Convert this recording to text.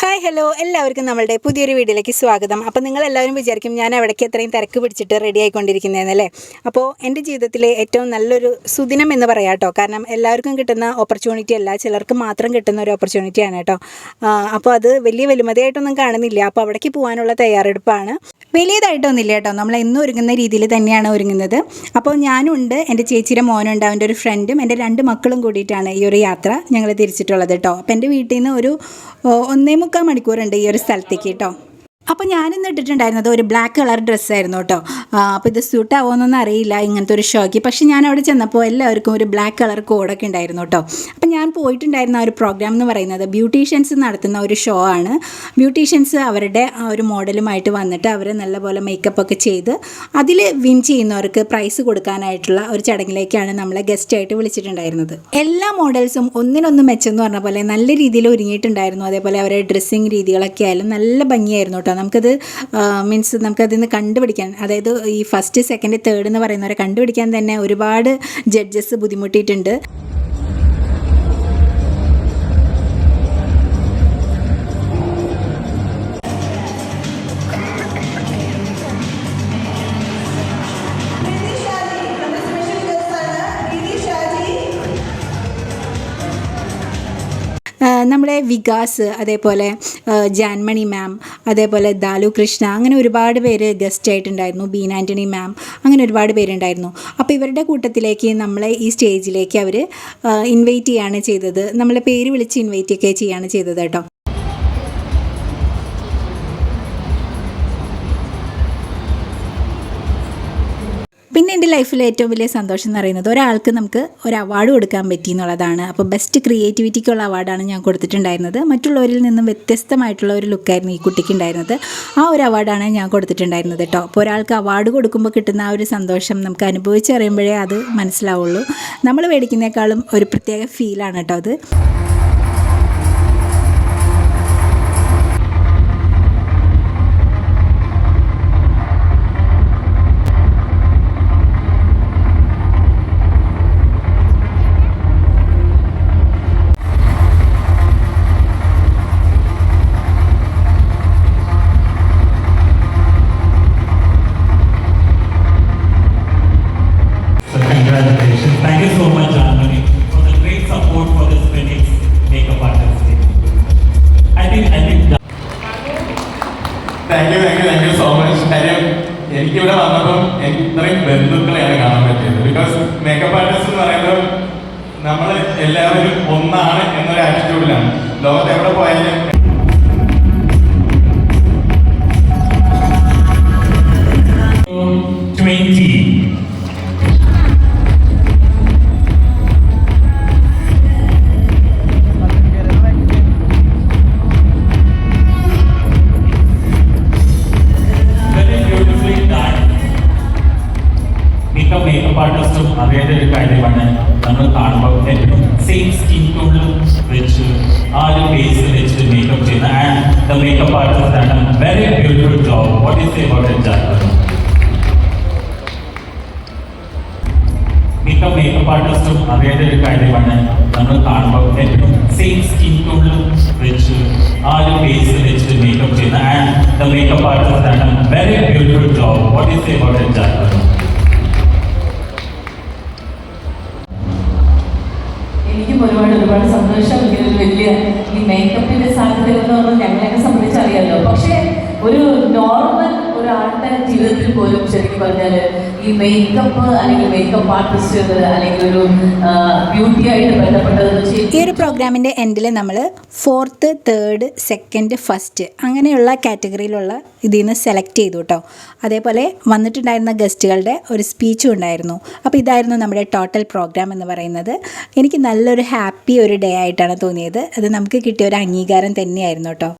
Hi hello എല്ലാവർക്കും നമ്മളുടെ പുതിയൊരു വീഡിയോയിലേക്ക് സ്വാഗതം. അപ്പോൾ നിങ്ങൾ എല്ലാവരും വിചാരിക്കും ഞാൻ അവിടേക്ക് എത്രയും തിരക്ക് പിടിച്ചിട്ട് റെഡി ആയിക്കൊണ്ടിരിക്കുന്നതെന്നല്ലേ അപ്പോൾ എന്റെ ജീവിതത്തിലെ ഏറ്റവും നല്ലൊരു സുദിനം എന്ന് പറയാം കേട്ടോ. കാരണം എല്ലാവർക്കും കിട്ടുന്ന ഓപ്പർച്യൂണിറ്റി അല്ല ചിലർക്ക് മാത്രം കിട്ടുന്ന ഒരു ഓപ്പർച്യൂണിറ്റിയാണ് കേട്ടോ. അപ്പോൾ അത് വലിയ വലുമതിയായിട്ടൊന്നും കാണുന്നില്ല. അപ്പോൾ അവിടേക്ക് പോകാനുള്ള തയ്യാറെടുപ്പാണ്. വലിയതായിട്ടൊന്നുമില്ല കേട്ടോ. നമ്മൾ എന്നും ഒരുങ്ങുന്ന രീതിയിൽ തന്നെയാണ് ഒരുങ്ങുന്നത്. അപ്പോൾ ഞാനുണ്ട് എന്റെ ചേച്ചിയുടെ മോനുണ്ട് അവന്റെ ഒരു ഫ്രണ്ടും എന്റെ രണ്ട് മക്കളും കൂടിയിട്ടാണ് ഈ ഒരു യാത്ര ഞങ്ങൾ തിരിച്ചിട്ടുള്ളത് കേട്ടോ. അപ്പോൾ എന്റെ വീട്ടിൽ നിന്ന് ഒരു ഒന്നേ മുക്കാൽ മണിക്കൂറുണ്ട് ഈ ഒരു സ്ഥലത്തേക്ക് കേട്ടോ. അപ്പോൾ ഞാനിന്ന് ഇട്ടിട്ടുണ്ടായിരുന്നത് ഒരു ബ്ലാക്ക് കളർ ഡ്രസ്സായിരുന്നു കേട്ടോ. അപ്പോൾ ഇത് സ്യൂട്ട് ആവുമെന്നൊന്നും അറിയില്ല ഇങ്ങനത്തെ ഒരു ഷോയ്ക്ക് പക്ഷേ ഞാൻ അവിടെ ചെന്നപ്പോൾ എല്ലാവർക്കും ഒരു ബ്ലാക്ക് കളർ കോഡൊക്കെ ഉണ്ടായിരുന്നു കേട്ടോ. അപ്പോൾ ഞാൻ പോയിട്ടുണ്ടായിരുന്ന ഒരു പ്രോഗ്രാം എന്ന് പറയുന്നത് ബ്യൂട്ടീഷ്യൻസ് നടത്തുന്ന ഒരു ഷോ ആണ്. ബ്യൂട്ടീഷ്യൻസ് അവരുടെ ആ ഒരു മോഡലുമായിട്ട് വന്നിട്ട് അവരെ നല്ലപോലെ മേക്കപ്പ് ഒക്കെ ചെയ്ത് അതിൽ വിൻ ചെയ്യുന്നവർക്ക് പ്രൈസ് കൊടുക്കാനായിട്ടുള്ള ഒരു ചടങ്ങിലേക്കാണ് നമ്മളെ ഗസ്റ്റായിട്ട് വിളിച്ചിട്ടുണ്ടായിരുന്നത്. എല്ലാ മോഡൽസും ഒന്നിനൊന്ന് മെച്ചെന്ന് പറഞ്ഞ പോലെ നല്ല രീതിയിൽ ഒരുങ്ങിയിട്ടുണ്ടായിരുന്നു. അതേപോലെ അവരുടെ ഡ്രസ്സിങ് രീതികളൊക്കെ ആയാലും നല്ല ഭംഗിയായിരുന്നു നമുക്കത് മീൻസ് നമുക്കതിൽ നിന്ന് കണ്ടുപിടിക്കാൻ അതായത് ഈ ഫസ്റ്റ് സെക്കൻഡ് തേർഡ് എന്ന് പറയുന്നവരെ കണ്ടുപിടിക്കാൻ തന്നെ ഒരുപാട് ജഡ്ജസ് ബുദ്ധിമുട്ടിയിട്ടുണ്ട്. നമ്മുടെ വികാസ് അതേപോലെ ജാൻമണി മാം അതേപോലെ ദാലു കൃഷ്ണ അങ്ങനെ ഒരുപാട് പേര് ഗസ്റ്റ് ആയിട്ടുണ്ടായിരുന്നു. ബീൻ ആന്റണി മാം അങ്ങനെ ഒരുപാട് പേരുണ്ടായിരുന്നു. അപ്പോൾ ഇവരുടെ കൂട്ടത്തിലേക്ക് നമ്മളെ ഈ സ്റ്റേജിലേക്ക് അവർ ഇൻവൈറ്റ് ചെയ്യാണ് ചെയ്തത്. നമ്മളെ പേര് വിളിച്ച് ഇൻവൈറ്റ് ഒക്കെ ചെയ്യാണ് ചെയ്തത് കേട്ടോ. പിന്നെ എന്റെ ലൈഫിലെ ഏറ്റവും വലിയ സന്തോഷം എന്ന് പറയുന്നത് ഒരാൾക്ക് നമുക്ക് ഒരു അവാർഡ് കൊടുക്കാൻ പറ്റി എന്നുള്ളതാണ്. അപ്പോൾ ബെസ്റ്റ് ക്രിയേറ്റിവിറ്റിക്കുള്ള അവാർഡാണ് ഞാൻ കൊടുത്തിട്ടുണ്ടായിരുന്നത്. മറ്റുള്ളവരിൽ നിന്നും വ്യത്യസ്തമായിട്ടുള്ള ഒരു ലുക്കായിരുന്നു ഈ കുട്ടിക്ക് ഉണ്ടായിരുന്നത്. ആ ഒരു അവാർഡാണ് ഞാൻ കൊടുത്തിട്ടുണ്ടായിരുന്നത് കേട്ടോ അപ്പോൾ ഒരാൾക്ക് അവാർഡ് കൊടുക്കുമ്പോൾ കിട്ടുന്ന ആ ഒരു സന്തോഷം നമുക്ക് അനുഭവിച്ചറിയുമ്പോഴേ അത് മനസ്സിലാവുള്ളൂ. നമ്മൾ മേടിക്കുന്നേക്കാളും ഒരു പ്രത്യേക ഫീലാണ് കേട്ടോ അത്. എനിക്കിവിടെ വന്നപ്പം എനിക്ക് ഇത്രയും ബന്ധുക്കളെയാണ് കാണാൻ പറ്റിയത് ബിക്കോസ് മേക്കപ്പ് ആർട്ടിസ്റ്റ് എന്ന് പറയുമ്പോൾ നമ്മൾ എല്ലാവരും ഒന്നാണ് എന്നൊരു ആറ്റിറ്റ്യൂഡിലാണ് ലോകത്ത് എവിടെ പോയാലും twenty. ആർട്ടിസ്റ്റും അറിയേണ്ട ഒരു കാര്യമാണ് നമ്മൾ കാണുമ്പോൾ എപ്പോഴും സെയിം സ്കിൻ ടോണിൽ വെച്ച് ആ ഒരു ഫേസ് വെച്ച് മേക്കപ്പ് ചെയ്യുന്ന and the makeup artist very beautiful job what is about it ജാഗ്രത മിക്ക മേക്കപ്പ് ആർട്ടിസ്റ്റും അറിയേണ്ട ഒരു കാര്യമാണ് നമ്മൾ കാണുമ്പോൾ എപ്പോഴും സെയിം സ്കിൻ ടോണിൽ വെച്ച് ആ ഒരു ഫേസ് വെച്ച് മേക്കപ്പ് ചെയ്യുന്ന and the makeup artist very beautiful job what is about it ജാഗ്രത സന്തോഷം ഇങ്ങനൊരു വലിയ ഈ മേക്കപ്പിന്റെ സാധ്യത എന്ന് പറഞ്ഞാൽ ഞങ്ങളെയൊക്കെ സംബന്ധിച്ചറിയാമല്ലോ പക്ഷേ ഒരു നോർമൽ ഒരാളുടെ ജീവിതത്തിൽ പോലും ശരിക്കും പറഞ്ഞാൽ ഈ മേക്കപ്പ് അല്ലെങ്കിൽ മേക്കപ്പ് ആർട്ടിസ്റ്റുകൾ അല്ലെങ്കിൽ ഒരു ബ്യൂട്ടി ആയിട്ട് ബന്ധപ്പെട്ടതെന്ന് ഈ ഒരു പ്രോഗ്രാമിന്റെ എൻഡിൽ നമ്മൾ ഫോർത്ത് തേർഡ് സെക്കൻഡ് ഫസ്റ്റ് അങ്ങനെയുള്ള കാറ്റഗറിയിലുള്ള ഇതിൽ നിന്ന് സെലക്ട് ചെയ്തു കേട്ടോ അതേപോലെ വന്നിട്ടുണ്ടായിരുന്ന ഗസ്റ്റുകളുടെ ഒരു സ്പീച്ചും ഉണ്ടായിരുന്നു. അപ്പോൾ ഇതായിരുന്നു നമ്മുടെ ടോട്ടൽ പ്രോഗ്രാം എന്ന് പറയുന്നത്. എനിക്ക് നല്ലൊരു ഹാപ്പി ഒരു ഡേ ആയിട്ടാണ് തോന്നിയത്. അത് നമുക്ക് കിട്ടിയ ഒരു അംഗീകാരം തന്നെയായിരുന്നു കേട്ടോ